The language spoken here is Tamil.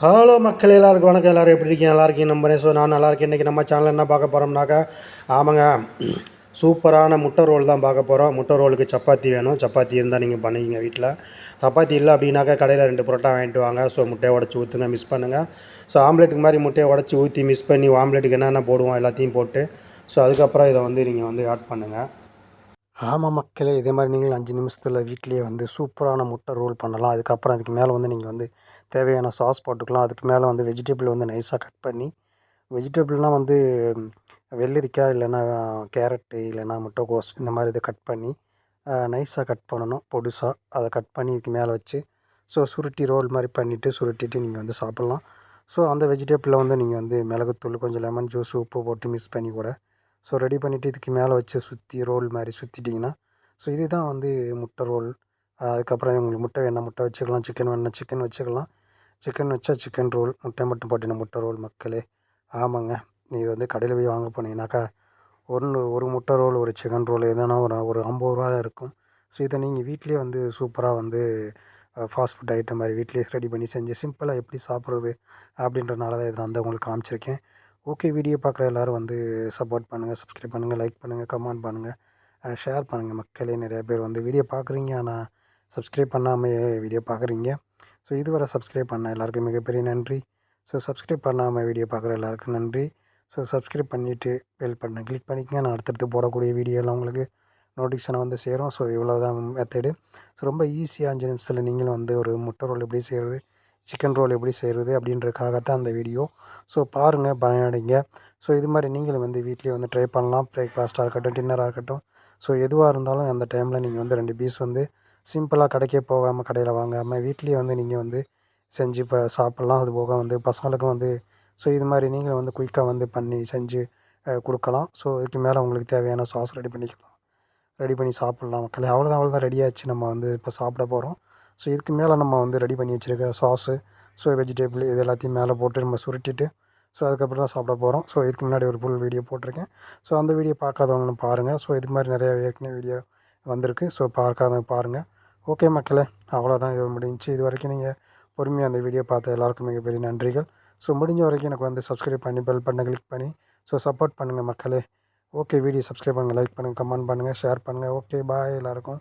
ஹலோ மக்கள் எல்லாருக்கும் வணக்கம். எல்லோரும் எப்படி இருக்கீங்க? நல்லா இருக்கீங்க நம்புறேன். ஸோ நான் நல்லா இருக்கேன். இன்றைக்கி நம்ம சேனல் என்ன பார்க்க போகிறோம்னாக்கா ஆமாங்க சூப்பரான முட்டை ரோல் தான் பார்க்க போகிறோம் முட்டை ரோலுக்கு சப்பாத்தி வேணும். சப்பாத்தி இருந்தால் நீங்கள் பண்ணுவீங்க வீட்டில் சப்பாத்தி இல்லை அப்படின்னாக்கா கடையில் ரெண்டு புரோட்டா வாங்கிட்டு வாங்க. ஸோ முட்டையை உடச்சி ஊற்றுங்க மிஸ் பண்ணுங்கள் ஸோ ஆம்லேட்டுக்கு மாதிரி முட்டையை உடச்சி ஊற்றி மிஸ் பண்ணி ஆம்லேட்டுக்கு என்னென்ன போடுவோம் எல்லாத்தையும் போட்டு ஸோ அதுக்கப்புறம் இதை வந்து நீங்கள் வந்து ஆட் பண்ணுங்கள் ஆமாம் மக்களே இதே மாதிரி நீங்கள் அஞ்சு நிமிஷத்தில் வீட்லேயே வந்து சூப்பரான முட்டை ரோல் பண்ணலாம். அதுக்கப்புறம் அதுக்கு மேலே வந்து நீங்கள் வந்து தேவையான சாஸ் போட்டுக்கலாம். அதுக்கு மேலே வந்து வெஜிடபிள் வந்து நைஸாக கட் பண்ணி வெஜிடபிள்னால் வந்து வெள்ளரிக்காய் இல்லைன்னா கேரட்டு இல்லைன்னா முட்டைக்கோஸ் இந்த மாதிரி இதை கட் பண்ணி நைஸாக கட் பண்ணணும். பொடுசாக அதை கட் பண்ணி இதுக்கு மேலே வச்சு ஸோ சுருட்டி ரோல் மாதிரி பண்ணிவிட்டு சுருட்டிட்டு நீங்கள் வந்து சாப்பிட்லாம். ஸோ அந்த வெஜிடபிளில் வந்து நீங்கள் வந்து மிளகுத்தூள் கொஞ்சம் லெமன் ஜூஸ் உப்பு போட்டு மிக்ஸ் பண்ணி கூட ஸோ ரெடி பண்ணிவிட்டு இதுக்கு மேலே வச்சு சுற்றி ரோல் மாதிரி சுற்றிட்டிங்கன்னா ஸோ இதுதான் வந்து முட்டை ரோல் அதுக்கப்புறம் உங்களுக்கு முட்டை வேணால் முட்டை வச்சுக்கலாம் சிக்கன் வேணால் சிக்கன் வச்சுக்கலாம். சிக்கன் வச்சா சிக்கன் ரோல் முட்டை மட்டும் போட்டின முட்டை ரோல் மக்களே. ஆமாங்க. இது வந்து கடையில் போய் வாங்க போனீங்கன்னாக்கா ஒன்று ஒரு முட்டை ரோல் ஒரு சிக்கன் ரோல் எதுனா ஒரு ஒரு ஐம்பது ரூபா தான் இருக்கும். ஸோ இதை நீங்கள் வீட்லேயே வந்து சூப்பராக வந்து ஃபாஸ்ட் ஃபுட் ஐட்டம் மாதிரி வீட்லேயே ரெடி பண்ணி செஞ்சு சிம்பிளாக எப்படி சாப்பிட்றது அப்படின்றனால தான் இதை நான் வந்து உங்களுக்கு காமிச்சிருக்கேன். ஓகே வீடியோ பார்க்குற எல்லோரும் வந்து சப்போர்ட் பண்ணுங்கள் சப்ஸ்கிரைப் பண்ணுங்கள் லைக் பண்ணுங்கள் கமெண்ட் பண்ணுங்கள் ஷேர் பண்ணுங்கள் மக்களே நிறைய பேர் வந்து வீடியோ பார்க்குறீங்க ஆனால் சப்ஸ்கிரைப் பண்ணாமல் வீடியோ பார்க்குறீங்க. ஸோ இதுவரை சப்ஸ்கிரைப் பண்ண எல்லாருக்கும் மிகப்பெரிய நன்றி. ஸோ சப்ஸ்கிரைப் பண்ணாமல் வீடியோ பார்க்குற எல்லாருக்கும் நன்றி. ஸோ சப்ஸ்கிரைப் பண்ணிவிட்டு பெல் பண்ண கிளிக் பண்ணிக்கங்க. நான் அடுத்தடுத்து போடக்கூடிய வீடியோலாம் உங்களுக்கு நோட்டிஃபிகேஷனை வந்து சேரும். ஸோ இவ்வளோ தான் மெத்தடு ஸோ ரொம்ப ஈஸியாக அஞ்சு நிமிஷத்தில் நீங்களும் வந்து ஒரு முட்டை ரோல் எப்படி செய்கிறது சிக்கன் ரோல் எப்படி செய்கிறது அப்படின்றதுக்காகத்தான் அந்த வீடியோ ஸோ பாருங்கள் பயனடைங்க. ஸோ இது மாதிரி நீங்களும் வந்து வீட்லேயே வந்து ட்ரை பண்ணலாம். பிரேக்ஃபாஸ்ட்டாக இருக்கட்டும் டின்னராக இருக்கட்டும். ஸோ எதுவாக இருந்தாலும் அந்த டைமில் நீங்கள் வந்து ரெண்டு பீஸ் வந்து சிம்பிளாக கடைக்கே போகாமல் கடையில் வாங்காமல் வீட்லேயே வந்து நீங்கள் வந்து செஞ்சு இப்போ சாப்பிட்லாம். அது போக வந்து பசங்களுக்கும் வந்து ஸோ இது மாதிரி நீங்களும் வந்து குயிக்காக வந்து பண்ணி செஞ்சு கொடுக்கலாம். ஸோ இதுக்கு மேலே உங்களுக்கு தேவையான சாஸ் ரெடி பண்ணிக்கலாம். ரெடி பண்ணி சாப்பிட்லாம் மக்களே. அவ்வளோதான் அவ்வளோதான் ரெடியாச்சு நம்ம வந்து இப்போ சாப்பிட போகிறோம் ஸோ இதுக்கு மேலே நம்ம வந்து ரெடி பண்ணி வச்சுருக்க சாஸு ஸோ வெஜிடபிள் இது எல்லாத்தையும் மேலே போட்டு நம்ம சுருட்டிட்டு ஸோ அதுக்கப்புறம் தான் சாப்பிட போகிறோம் ஸோ இதுக்கு முன்னாடி ஒரு ஃபுல் வீடியோ போட்டிருக்கேன். ஸோ அந்த வீடியோ பார்க்காதவங்களும் பாருங்கள் ஸோ இது மாதிரி நிறைய ஏற்கனவே வீடியோ வந்திருக்கு. ஸோ பார்க்காதவங்க பாருங்கள் ஓகே மக்களே அவ்வளோதான் இது முடிஞ்சு இது வரைக்கும் நீங்கள் பொறுமையாக அந்த வீடியோ பார்த்த எல்லாருக்கும் மிகப்பெரிய நன்றிகள். ஸோ முடிஞ்ச வரைக்கும் எனக்கு வந்து சப்ஸ்கிரைப் பண்ணி பெல் பண்ண கிளிக் பண்ணி ஸோ சப்போர்ட் பண்ணுங்கள் மக்களே. ஓகே வீடியோ சப்ஸ்கிரைப் பண்ணுங்கள் லைக் பண்ணுங்கள் கமெண்ட் பண்ணுங்கள் ஷேர் பண்ணுங்கள் ஓகே பாய் எல்லாருக்கும்.